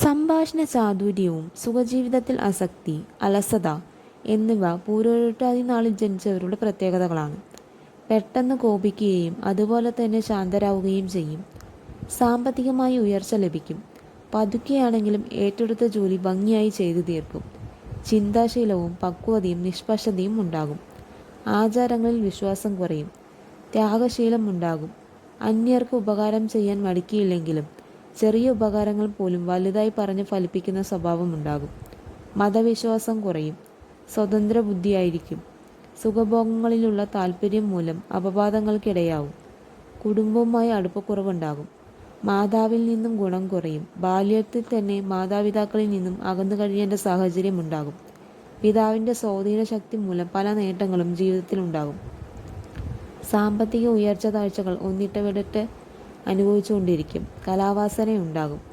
സംഭാഷണ ചാതുര്യവും സുഖജീവിതത്തിൽ ആസക്തി അലസത എന്നിവ പൂരോരുട്ടാതി നാളിൽ ജനിച്ചവരുടെ പ്രത്യേകതകളാണ്. പെട്ടെന്ന് കോപിക്കുകയും അതുപോലെ തന്നെ ശാന്തരാവുകയും ചെയ്യും. സാമ്പത്തികമായി ഉയർച്ച ലഭിക്കും. പതുക്കെയാണെങ്കിലും ഏറ്റെടുത്ത ജോലി ഭംഗിയായി ചെയ്തു തീർക്കും. ചിന്താശീലവും പക്വതയും നിഷ്പക്ഷതയും ഉണ്ടാകും. ആചാരങ്ങളിൽ വിശ്വാസം കുറയും. ത്യാഗശീലം ഉണ്ടാകും. അന്യർക്ക് ഉപകാരം ചെയ്യാൻ മടിക്കിയില്ലെങ്കിലും ചെറിയ ഉപകാരങ്ങൾ പോലും വലുതായി പറഞ്ഞ് ഫലിപ്പിക്കുന്ന സ്വഭാവമുണ്ടാകും മതവിശ്വാസം കുറയും. സ്വതന്ത്ര ബുദ്ധിയായിരിക്കും. സുഖഭോഗങ്ങളിലുള്ള താല്പര്യം മൂലം അപവാദങ്ങൾക്കിടയാവും. കുടുംബവുമായി അടുപ്പക്കുറവുണ്ടാകും. മാതാവിൽ നിന്നും ഗുണം കുറയും. ബാല്യത്തിൽ തന്നെ മാതാപിതാക്കളിൽ നിന്നും അകന്നു കഴിയേണ്ട സാഹചര്യം ഉണ്ടാകും. പിതാവിന്റെ സ്വാധീന ശക്തി മൂലം പല നേട്ടങ്ങളും ജീവിതത്തിലുണ്ടാകും. സാമ്പത്തിക ഉയർച്ച താഴ്ചകൾ ഒന്നിട്ടവിടട്ട് അനുഭവിച്ചുകൊണ്ടിരിക്കും. കലാവാസന ഉണ്ടാകും